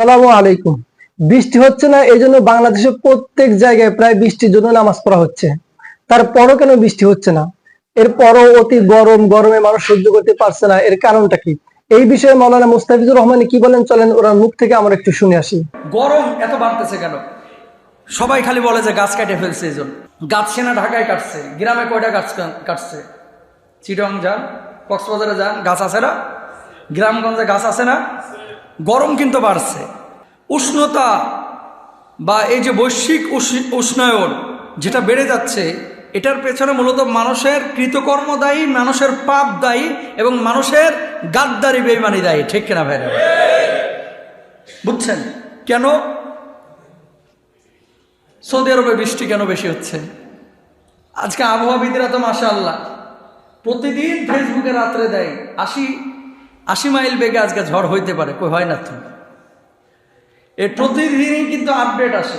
সালামু আলাইকুম। বৃষ্টি হচ্ছে না এই জন্য বাংলাদেশের প্রত্যেক জায়গায় প্রায় বৃষ্টির জন্য নামাজ পড়া হচ্ছে। তারপরও কেন বৃষ্টি হচ্ছে না? এরপরও অতি গরম, গরমে মানুষ সহ্য করতে পারছে না, এর কারণটা কি? এই বিষয়ে মৌলানা মুস্তাফিজুর রহমান কি বলেন? চলেন ওনার মুখ থেকে আমরা একটু শুনে আসি। গরম এত বাড়তেছে কেন? সবাই খালি বলে যে গাছ কাটে ফেলছে এই জন্য। গাছ সেনা ঢাকায় কাটছে, গ্রামে কয়টা গাছ কাটছে? চিটং যান, কক্সবাজারে যান, গাছ আছে না? গ্রামগঞ্জে গাছ আছে না? গরম কিন্তু বাড়ছে। উষ্ণতা বা এই যে বৈশ্বিক উষ্ণ- উষ্ণায়ন যেটা বেড়ে যাচ্ছে, এটার পেছনে মূলত মানুষের কৃতকর্ম দায়ী মানুষের পাপ দায়ী এবং মানুষের গাদ্দারি, বেইমানি দায়ী। ঠিক কিনা ভাই বুঝছেন? কেন? সৌদি আরবে বৃষ্টি কেন বেশি হচ্ছে? আজকে আবহাওয়াবিদরা তো মাসা আল্লাহ প্রতিদিন ফেসবুকে রাত্রে দেয়। আশি আশি মাইল বেগে আজকে ঝড় হইতে পারে। কই, হয় না তো? এর প্রতিদিনই কিন্তু আপডেট আসে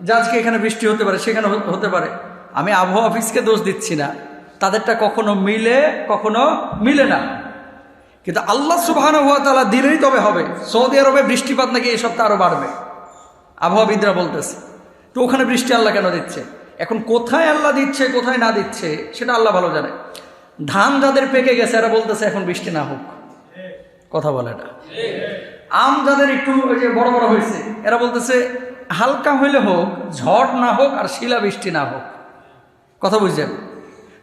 যে আজকে এখানে বৃষ্টি হতে পারে, সেখানে হতে- পারে। আমি আবহাওয়া অফিসকে দোষ দিচ্ছি না। তাদেরটা কখনো মিলে কখনো মিলে না। কিন্তু আল্লাহ সুবাহান হুয়া তালা দিলেই তবে হবে। সৌদি আরবে বৃষ্টিপাত নাকি এই সপ্তাহে আরও বাড়বে। আবহাওয়াবিদরা বলতেছে, তো ওখানে বৃষ্টি আল্লাহ কেন দিচ্ছে? এখন কোথায় আল্লাহ দিচ্ছে, কোথায় না দিচ্ছে, সেটা আল্লাহ ভালো জানে। ধান যাদের পেকে গেছে, এরা বলতেছে, এখন বৃষ্টি না হোক। কথা বলে না। আম যাদের একটু ওই যে বড় বড় হয়েছে, এরা বলতেছে, হালকা হইলে হোক, ঝড় না হোক আর শিলা বৃষ্টি না হোক। কথা বুঝছেন?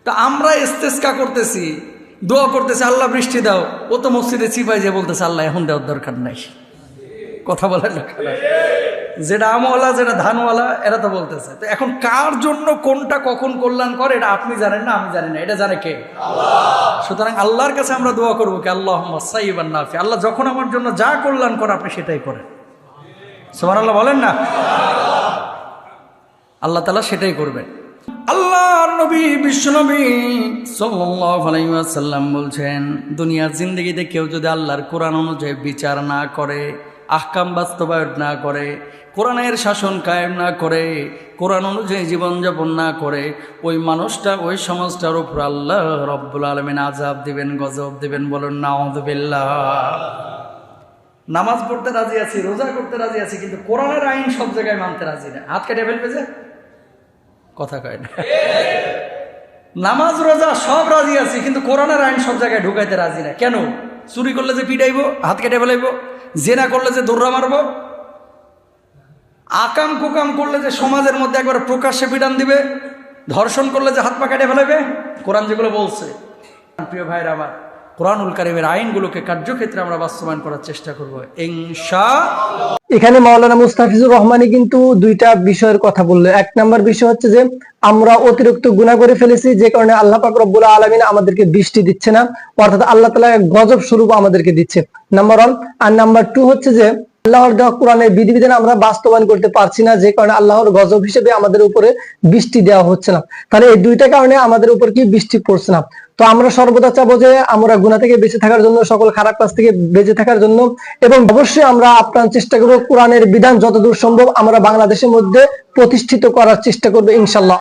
তো আমরা এস্তেস্কা করতেছি, দোয়া করতেছি, আল্লাহ বৃষ্টি দাও। ও তো মসজিদে চিপাই যে বলতেছে, আল্লাহ এখন দেওয়ার দরকার নাই। কথা বলার দরকার। যেটা আমওয়ালা যেটা ধানওয়ালা এরা তো বলতেছে। তো এখন কার জন্য কোনটা কখন কল্যাণ করে এটা আপনি জানেন না আমি জানি না। এটা জানে কে? সুতরাং আল্লাহর কাছে আমরা দোয়া করব কি আল্লাহ সাইবান নাফি আল্লাহ যখন আমার জন্য যা কল্যাণ করে আপনি সেটাই করেন। সোমান আল্লাহ বলেন না? আল্লাহ। তালা সেটাই করবেন। আল্লাহ নবী বিশ্বনবী সাল্লাল্লাহু আলাইহি ওয়াসাল্লাম বলছেন দুনিয়ার জিন্দগিতে কেউ যদি আল্লাহর কোরআন অনুযায়ী বিচার না করে আহকাম বাস্তবায়ন না করে, কোরআনের শাসন কায়েম না করে, কোরআন অনুযায়ী জীবনযাপন না করে, ওই মানুষটা, ওই সমাজটার উপর আল্লাহ রব্বুল আলমিন আজাব দিবেন, গজব দিবেন বলুন, নাউযুবিল্লাহ। নামাজ পড়তে রাজি আছি, রোজা করতে রাজি আছি, কিন্তু কোরআনের আইন সব জায়গায় মানতে রাজি না। হাত কেটে ফেলবে যে? কথা কয় না। নামাজ, রোজা সব রাজি আছি, কিন্তু কোরআনের আইন সব জায়গায় ঢুকাইতে রাজি না। কেন? চুরি করলে যে পিটাইব, হাত কেটে ফেলাইব, জেনা করলে যে দৌড়া মারব, আকাম কুকাম করলে যে সমাজের মধ্যে একবার প্রকাশ্যে পিটান দিবে, ধর্ষণ করলে যে হাত পা কেটে ফেলাইবে, কোরআন যেগুলো বলছে। প্রিয় ভাইয়ের আমার কোরআনুল কারিমের আইনগুলোকে কার্যক্ষেত্রে আমরা বাস্তবায়ন করার চেষ্টা করব, ইনশা এখানে মাওলানা মুস্তাফিজুর রহমানি কিন্তু দুইটা বিষয়ের কথা বলল। এক নাম্বার বিষয় হচ্ছে যে, আমরা অতিরিক্ত গুণা করে ফেলেছি, যে কারণে আল্লাহ পাক রব্বুল আলমিন আমাদেরকে বৃষ্টি দিচ্ছে না, অর্থাৎ আল্লাহ তালা গজব স্বরূপ আমাদেরকে দিচ্ছে। Number one. আর নাম্বার টু হচ্ছে যে, আল্লাহর দেওয়া কোরআনের বিধিবিধান আমরা বাস্তবায়ন করতে পারছি না, যে কারণে আল্লাহর গজব হিসেবে আমাদের উপরে বৃষ্টি দেওয়া হচ্ছে না। তাহলে এই দুইটা কারণে আমাদের উপর কি বৃষ্টি পড়ছে না? তো আমরা সর্বদা চাবো যে আমরা গুণা থেকে বেঁচে থাকার জন্য, সকল খারাপ কাজ থেকে বেঁচে থাকার জন্য এবং অবশ্যই আমরা আপ্রাণ চেষ্টা করব কোরআনের বিধান যতদূর সম্ভব আমরা বাংলাদেশের মধ্যে প্রতিষ্ঠিত করার চেষ্টা করব ইনশাল্লাহ।